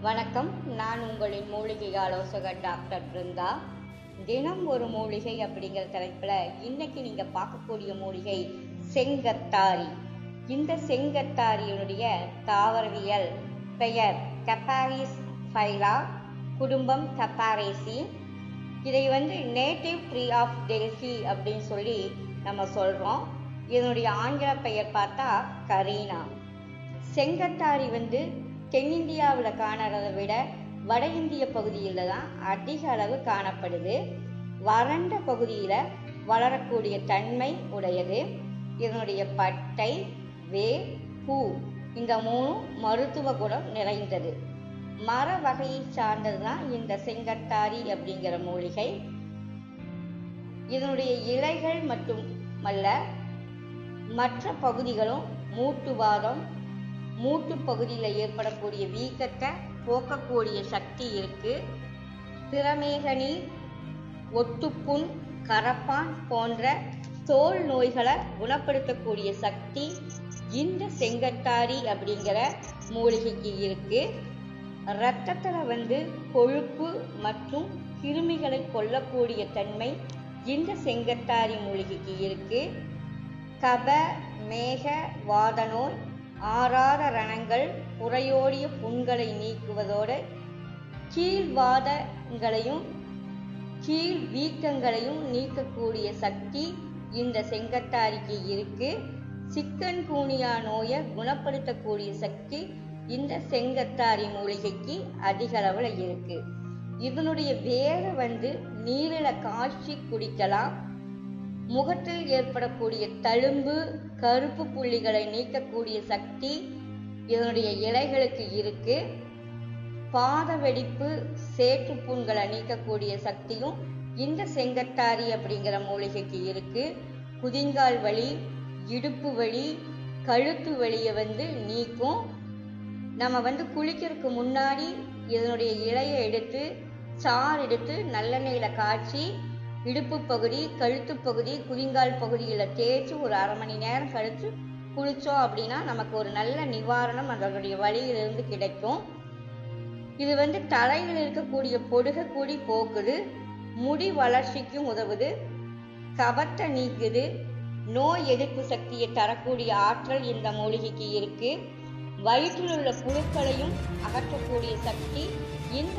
வணக்கம். நான் உங்களின் மூலிகை ஆலோசகர் டாக்டர் பிருந்தா. தினம் ஒரு மூலிகை அப்படிங்கிற தலைப்பில் இன்னைக்கு நீங்க பார்க்கக்கூடிய மூலிகை செங்கத்தாரி. இந்த செங்கத்தாரியினுடைய தாவரவியல் பெயர் கப்பாரிஸ் ஃபைலா குடும்பம் கப்பாரேசி இதை வந்து நேட்டிவ் ட்ரீ ஆஃப் டெல்ஹி அப்படின்னு சொல்லி நம்ம சொல்றோம். இதனுடைய ஆங்கில பெயர் பார்த்தா கரீனா செங்கத்தாரி வந்து தென்னிந்தியாவில் காணறதை விட வட இந்திய பகுதியில் தான் அதிக அளவு காணப்படுது. வறண்ட பகுதியில் வளரக்கூடிய தன்மை உடையது. இதனுடைய பட்டை வேர் பூ இந்த மூணும் மருத்துவ குணம் நிறைந்தது. மர வகையை சார்ந்தது தான் இந்த செங்கத்தாரி அப்படிங்கிற மூலிகை. இதனுடைய இலைகள் மட்டுமல்ல மற்ற பகுதிகளும் மூட்டுவாதம் மூட்டு பகுதியில் ஏற்படக்கூடிய வீக்கத்தை போக்கக்கூடிய சக்தி இருக்கு. திறமேகனி ஒட்டுப்புண் கரப்பான் போன்ற தோல் நோய்களை குணப்படுத்தக்கூடிய சக்தி இந்த செங்கட்டாரி அப்படிங்கிற மூலிகைக்கு இருக்கு. இரத்தத்தில் வந்து கொழுப்பு மற்றும் கிருமிகளை கொல்லக்கூடிய தன்மை இந்த செங்கட்டாரி மூலிகைக்கு இருக்கு. கப மேக வாத நோய் ஆறார ரணங்கள் புறையோடிய புண்களை நீக்குவதோடு கீழ்வாதங்களையும் கீழ் வீக்கங்களையும் நீக்கக்கூடிய சக்தி இந்த செங்கட்டாரிக்கு இருக்கு. சிக்கன் கூனியா நோயை குணப்படுத்தக்கூடிய சக்தி இந்த செங்கத்தாரி மூலிகைக்கு அதிக அளவில் இருக்கு. இதனுடைய வேரை வந்து நீரில காய்ச்சி குடிக்கலாம். முகத்தில் ஏற்படக்கூடிய தழும்பு கருப்பு புள்ளிகளை நீக்கக்கூடிய சக்தி இதனுடைய இலைகளுக்கு இருக்கு. பாத வெடிப்பு சேற்று புண்களை நீக்கக்கூடிய சக்தியும் இந்த செங்கட்டாரி அப்படிங்கிற மூலிகைக்கு இருக்கு. குதிங்கால் வலி இடுப்பு வலி கழுத்து வலியை வந்து நீக்கும். நம்ம வந்து குளிக்கிறதுக்கு முன்னாடி இதனுடைய இலையை எடுத்து சாறு எடுத்து நல்லெண்ணெயில் காய்ச்சி இடுப்பு பகுதி கழுத்து பகுதி குதிங்கால் பகுதியில் தேய்ச்சி ஒரு அரை மணி நேரம் கழித்து குளித்தோம் அப்படின்னா நமக்கு ஒரு நல்ல நிவாரணம் அதனுடைய வழியிலிருந்து கிடைக்கும். இது வந்து தலையில் இருக்கக்கூடிய பொடுக கூடி போக்குது முடி வளர்ச்சிக்கும் உதவுது கபத்தை நீக்குது நோய் எதிர்ப்பு சக்தியை தரக்கூடிய ஆற்றல் இந்த மூலிகைக்கு இருக்கு. வயிற்றில் உள்ள புழுக்களையும் அகற்றக்கூடிய சக்தி இந்த